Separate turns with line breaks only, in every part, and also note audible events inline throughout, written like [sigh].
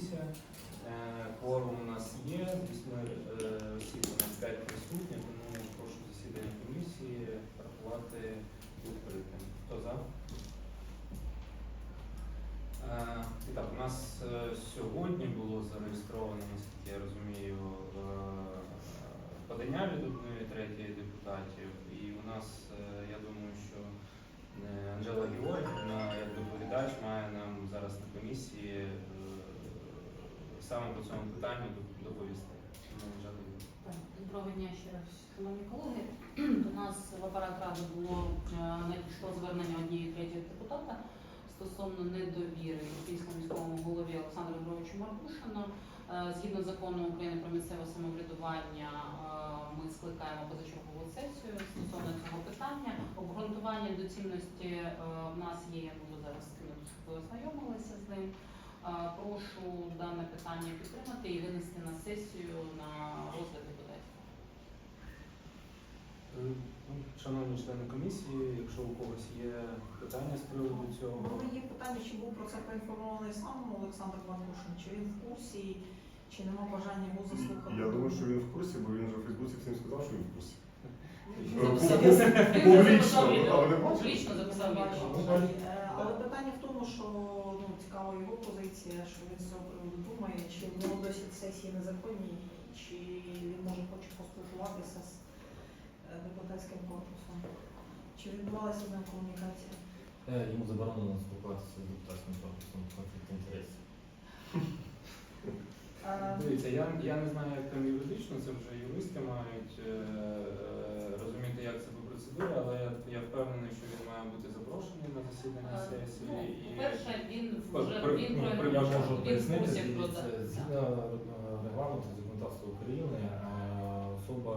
комісія. Е, Кворум у нас є, е, осіб у нас 5 присутні, тому прошу засідання комісії рахувати відкритим. Хто за? Е, І так, у нас е, сьогодні було зареєстровано, наскільки я розумію, подання від одної третьої депутатів. І у нас, я думаю, що Анжела Георгіївна, як доповідач, має нам зараз на комісії саме по цьому питанню доповісти.
Доброго дня ще раз, шановні колеги. До нас в апарат ради було е, надійшло звернення однієї третьої депутата стосовно недовіри Київському міському голові Олександру Григоровичу Маркушину. Е, Згідно закону України про місцеве самоврядування, е, ми скликаємо позачергову сесію стосовно цього питання. Обґрунтування доцільності в нас є, я можу зараз скинути, щоб ви ознайомилися з ним. Е, Прошу дане питання підтримати і винести на сесію на розгляд депутатів.
Е, ну, Шановні члени комісії, якщо у когось є питання з приводу цього.
Ну, є питання, чи був про це поінформований сам Олександр Маркушин, чи він в курсі, чи нема бажання його заслухати?
Я думаю, що він в курсі, бо він же в Фейсбуці всім сказав, що він в курсі. Публічно,
записав
але не?
Публічно записав відео.
Але питання в тому, що ну, цікава його позиція, що він з цього приводу думає, чи в нього досі сесії незаконні, чи він може хоче поспілкуватися з е, депутатським корпусом. Чи відбувалася з ним комунікація?
Е, Йому заборонено спілкуватися з депутатським корпусом конфлікт інтересів. [laughs]
Дивіться, я, я не знаю, як там юридично, це вже юристи мають е, е, розуміти, як це по процедурі, але я, я впевнений, що він має бути запрошений на засідання
Е,
сесії.
Ну,
і...
по-перше, він вже
при-
він
ну,
про
Я можу
він в
пояснити,
курсі про
дивіться, згідно е, регламенту законодавства України, е, особа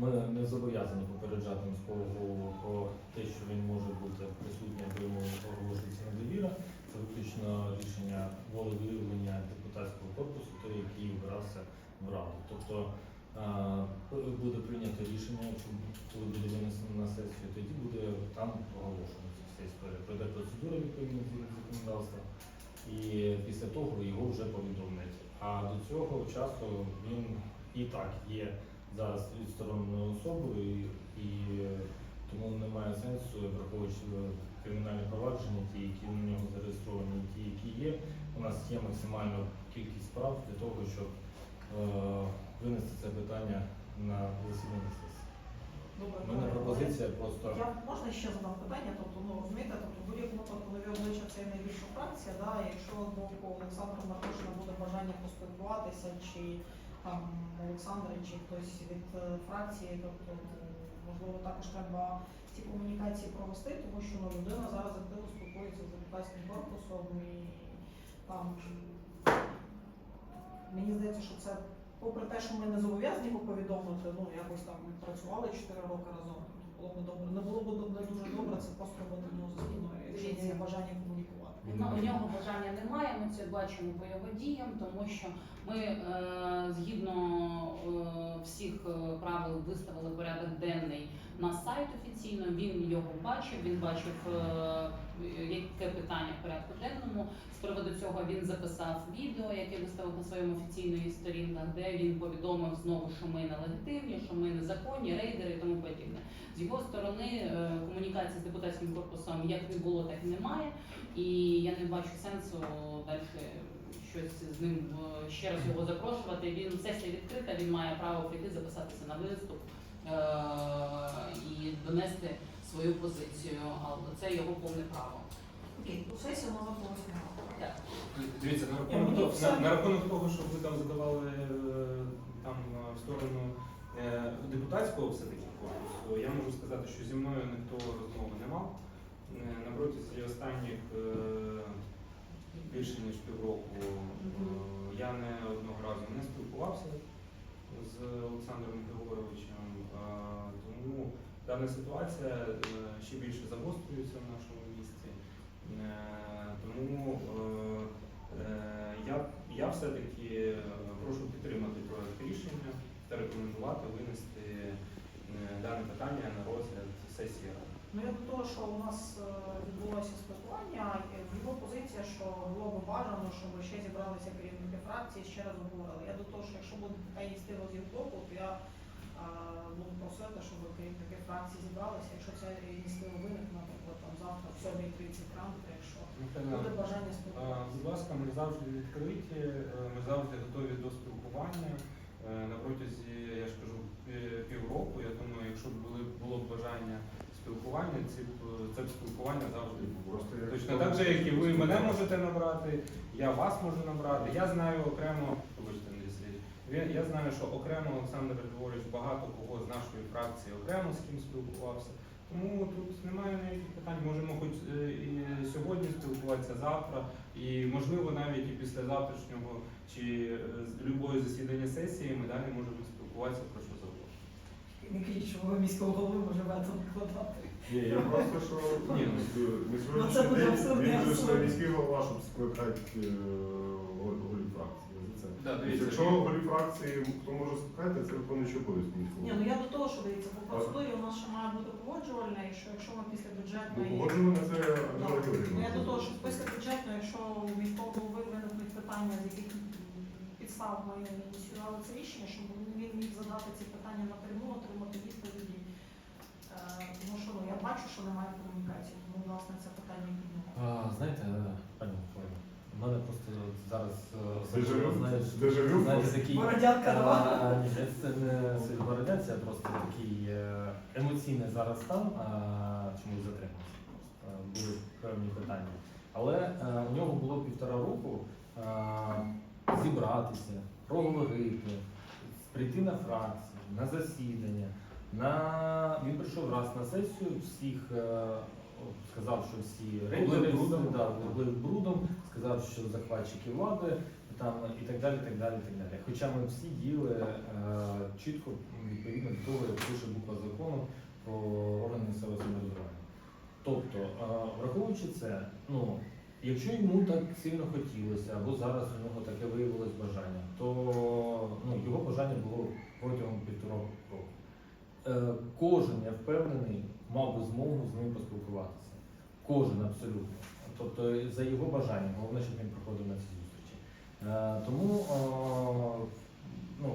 ми не зобов'язані попереджати міського голову про те, що він може бути присутній, або йому оголошується недовіра. Це виключно рішення волевиявлення депутатського корпусу, той, який обирався в раду. Тобто буде прийнято рішення, коли буде винесено на сесію, тоді буде там оголошено вся історія. Пройде процедура відповідно законодавства і після того його вже повідомлять. А до цього часу він і так є зараз відстороненою особою, і, тому немає сенсу, враховуючи кримінальні провадження, ті, які на нього зареєстровані, ті, які є. У нас є максимальна кількість справ для того, щоб винести це питання на засідання сесії. У мене пропозиція просто.
Я можна ще задам питання, тобто, ну розумієте, тобто будь-якому випадку нові обличчя це найбільша фракція, да, якщо з боку Олександра Маркушина буде бажання поспілкуватися, чи там Олександр, чи хтось від е, фракції, тобто ну, можливо також треба ці комунікації провести, тому що ну, людина зараз активно спілкується з депутатським корпусом і там мені здається, що це попри те, що ми не зобов'язані його повідомити, ну якось там ми працювали 4 роки разом. Було б добре. Не було б добре, дуже добре це просто робити ну, спиною, якщо є бажання комунікувати.
Ну, у нього бажання немає, ми це бачимо по його діям, тому що ми е, згідно е, всіх е, правил виставили на сайт офіційно. Він його бачив, він бачив, е, яке питання в порядку денному. З приводу цього він записав відео, яке виставив на своєму офіційної сторінках, де він повідомив знову, що ми нелегітимні, що ми незаконні, рейдери і тому подібне. З його сторони е, комунікації з депутатським корпусом як не було, так і немає. І я не бачу сенсу далі щось з ним е, ще раз його запрошувати. Він сесія відкрита, він має право прийти, записатися на виступ донести свою позицію. Але це його повне право.
Окей, ну сесія запрошення.
Так.
Дивіться, на рахунок, того, на, на рахунок того, що ви там задавали е, там е, в сторону е, депутатського все-таки корпусу, я можу сказати, що зі мною ніхто розмови не мав. Е, На протязі останніх е, більше ніж півроку е, я не одного разу не спілкувався з Олександром Григоровичем, е, тому дана ситуація е, ще більше загострюється в нашому місті. Е, Тому е, я, я все-таки прошу підтримати проект рішення та рекомендувати винести дане питання на розгляд сесії ради.
Ну я до того, що у нас відбулося спілкування, його позиція, що було б бажано, щоб ще зібралися керівники фракції, ще раз обговорили. Я до того, що якщо буде ініціатива з їх то я е, буду просити, щоб керівники фракції зібралися. Якщо ця ініціатива виникне, наприклад, там завтра в 7.30 ранку, якщо буде бажання спілкуватися.
Будь ласка, ми завжди відкриті, е, ми завжди готові до спілкування. Е, На протязі, я ж кажу, півроку. Я думаю, якщо б були було б бажання спілкування, ці це б спілкування завжди було. Точно так же, як і ви мене можете набрати, я вас можу набрати. Я знаю окремо, вибачте, не. Я- Я знаю, що окремо Олександр Григорович багато кого з нашої фракції окремо з ким спілкувався. Тому тут немає ніяких питань. Можемо хоч е, і сьогодні спілкуватися завтра, і можливо навіть і після завтрашнього чи е, з любої засідання сесії ми далі можемо спілкуватися про що завгодно.
Не кажіть, що ви міського голови може вето накладати.
Ні, я просто що
Ні,
ну, на
Ну,
він же ж
абсурдно.
міський голова, щоб скликати е,
Да, дивіться,
Якщо голів фракції хто може скликати, це виконуючи обов'язки.
Ні, ну я до того, що дивіться, по процедурі у нас ще має бути погоджувальна, і що якщо ми після
Ну,
бюджетної
це
Да.
Альона Георгіївна.
Ну, я до того, що після бюджетної, якщо у міського голови виникнуть питання, з яких підстав ми ініціювали це рішення, щоб він міг задати ці питання напряму, отримати відповіді. Е, Тому що ну, я бачу, що немає комунікації, тому власне це питання піднімає.
А, знаєте, пані Миколаївна, у мене просто зараз е,
Дежавю?
знаєш,
Дежавю?
знаєте, такий
Бородянка дала.
А, Ні, це не сильно бородянця, це просто такий е, емоційний зараз стан, а, чомусь затримався. Е, Були певні питання. Але е, у нього було півтора року е, зібратися, проговорити, прийти на фракцію, на засідання. На... Він прийшов раз на сесію, всіх е, сказав, що всі рейдери
Облив брудом.
да, облив брудом, сказав, що захватчики влади там і так далі, так далі, так далі. Хоча ми всі діяли е, чітко відповідно до того, як пише буква закону про органи місцевого самоврядування. Тобто, е, враховуючи це, ну якщо йому так сильно хотілося, або зараз у нього таке виявилось бажання, то ну, його бажання було протягом півтора року. Е, кожен, я впевнений, мав би змогу з ним поспілкуватися. Кожен абсолютно. Тобто за його бажанням, головне, щоб він приходив на ці зустрічі. Е, тому ну,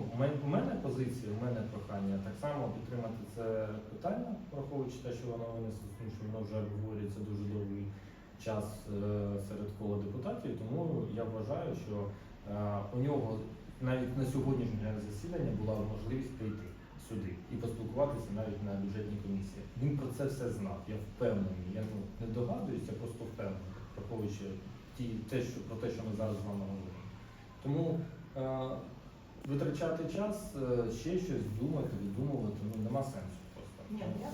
у мене позиція, у мене прохання так само підтримати це питання, враховуючи те, що воно винесло, тому що воно вже обговорюється дуже довгий час е, серед кола депутатів. Тому я вважаю, що е, у нього навіть на сьогоднішнє засідання була можливість прийти сюди і поспілкуватися навіть на бюджетній комісії. Він про це все знав. Я впевнений. Я ну, не догадуюся, просто впевнений, враховуючи ті, те, що, про те, що ми зараз з вами говоримо. Тому е, витрачати час, е, ще щось думати, віддумувати, ну нема сенсу просто.
Ні, ну я,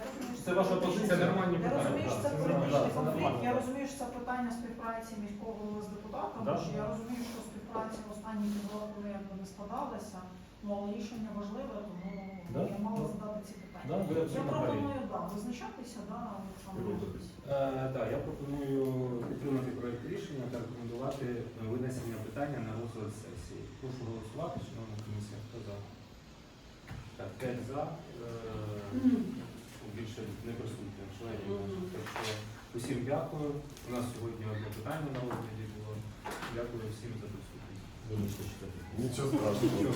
я розумію, що
Це ваша позиція,
нормальні
Я
питання.
розумію, що це
так, це
політичний
нормально,
конфлікт. Я розумію, що це питання співпраці міського голови з депутатом.
Да.
що Я розумію, що співпраця в останні півроку не складалася, ну, але рішення важливе, тому
Да,
я мала
да.
задати ці питання.
Да, ви
Я
абсолютно праві.
пропоную да, визначатися, да, Олександр.
Е, Так, я пропоную підтримати проект рішення та рекомендувати е, винесення питання на розгляд сесії. Прошу голосувати, шановна комісія. Хто за? Так, 5 за. Е, Більше не присутніх членів. Так що усім дякую. У нас сьогодні одне питання на розгляді було. Дякую всім за присутність.
Нічого страшного.